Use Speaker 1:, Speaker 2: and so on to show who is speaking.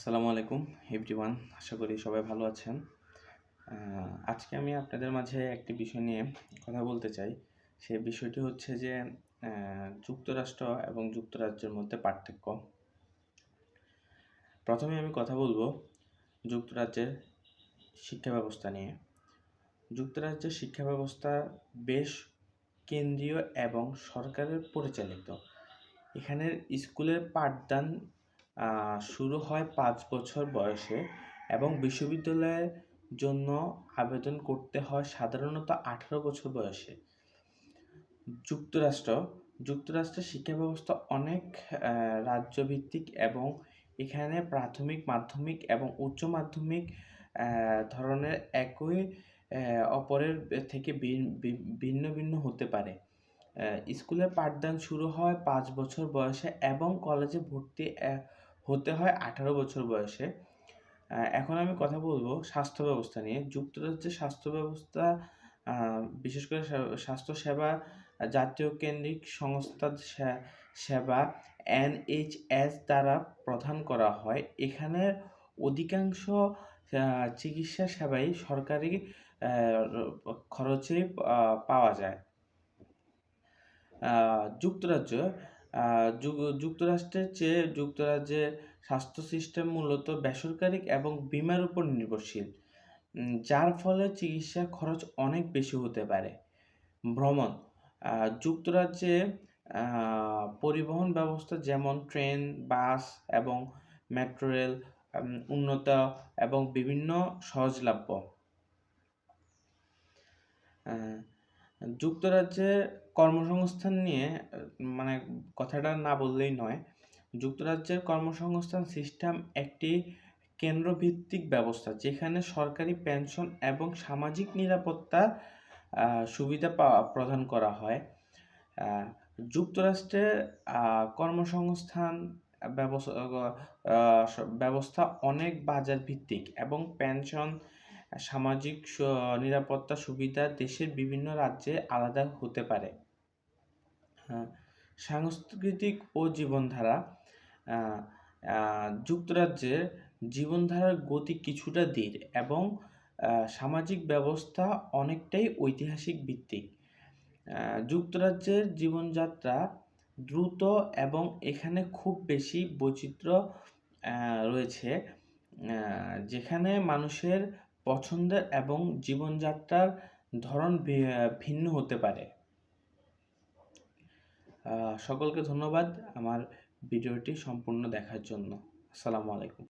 Speaker 1: আসসালামু আলাইকুম এভরিওয়ান আশা করি সবাই ভালো আছেন। আজকে আমি আপনাদের মাঝে একটি বিষয় নিয়ে কথা বলতে চাই। সেই বিষয়টি হচ্ছে যে যুক্তরাষ্ট্র এবং যুক্তরাজ্যের মধ্যে পার্থক্য। প্রথমে আমি কথা বলব যুক্তরাজ্যের শিক্ষা ব্যবস্থা নিয়ে। যুক্তরাজ্যের শিক্ষা ব্যবস্থা বেশ কেন্দ্রীয় এবং সরকারের পরিচালিত। এখানের স্কুলের পাঠদান শুরু হয় পাঁচ বছর বয়সে এবং বিশ্ববিদ্যালয়ের জন্য আবেদন করতে হয় সাধারণত আঠারো বছর বয়সে। যুক্তরাষ্ট্র যুক্তরাষ্ট্রের শিক্ষা ব্যবস্থা অনেক রাজ্যভিত্তিক এবং এখানে প্রাথমিক মাধ্যমিক এবং উচ্চ মাধ্যমিক ধরনের একই অপরের থেকে ভিন্ন ভিন্ন হতে পারে। আহ, স্কুলে পাঠদান শুরু হয় পাঁচ বছর বয়সে এবং কলেজে ভর্তি হতে হয় আঠারো বছর বয়সে। এখন আমি কথা বলব স্বাস্থ্য ব্যবস্থা নিয়ে। যুক্তরাজ্যের স্বাস্থ্য ব্যবস্থা বিশেষ করে স্বা- স্বাস্থ্য সেবা, জাতীয় কেন্দ্রিক সংস্থা সে- সেবা, এনএইচএস দ্বারা প্রদান করা হয়। এখানে অধিকাংশ চিকিৎসা সেবাই সরকারি খরচে পাওয়া যায়। যুক্তরাজ্য যুক্তরাষ্ট্রের চেয়ে যুক্তরাজ্যের স্বাস্থ্য সিস্টেম মূলত বেসরকারি এবং বিমার উপর নির্ভরশীল যার ফলে চিকিৎসা খরচ অনেক বেশি হতে পারে। ভ্রমণ যুক্তরাজ্যে পরিবহন ব্যবস্থা যেমন ট্রেন, বাস এবং মেট্রো রেল উন্নত এবং বিভিন্ন সহজলভ্য। যুক্তরাজ্যে কর্মসংস্থান নিয়ে মানে কথাটা না বললেই নয় যুক্তরাজ্যের কর্মসংস্থান সিস্টেম একটি কেন্দ্রভিত্তিক ব্যবস্থা যেখানে সরকারি পেনশন এবং সামাজিক নিরাপত্তা সুবিধা প্রদান করা হয়। আহ, যুক্তরাষ্ট্রের কর্মসংস্থান ব্যবস্থা অনেক বাজার ভিত্তিক এবং পেনশন সামাজিক নিরাপত্তা সুবিধা দেশের বিভিন্ন রাজ্যে আলাদা হতে পারে। হ্যাঁ, সাংস্কৃতিক ও জীবনধারা যুক্তরাজ্যের জীবনধারার গতি কিছুটা ধীর এবং সামাজিক ব্যবস্থা অনেকটাই ঐতিহাসিক ভিত্তিক। যুক্তরাজ্যের জীবনযাত্রা দ্রুত এবং এখানে খুব বেশি বৈচিত্র্য রয়েছে যেখানে মানুষের পছন্দের এবং জীবনযাত্রার ধরন ভিন্ন হতে পারে। সকলকে ধন্যবাদ আমার ভিডিওটি সম্পূর্ণ দেখার জন্য। আসসালামু আলাইকুম।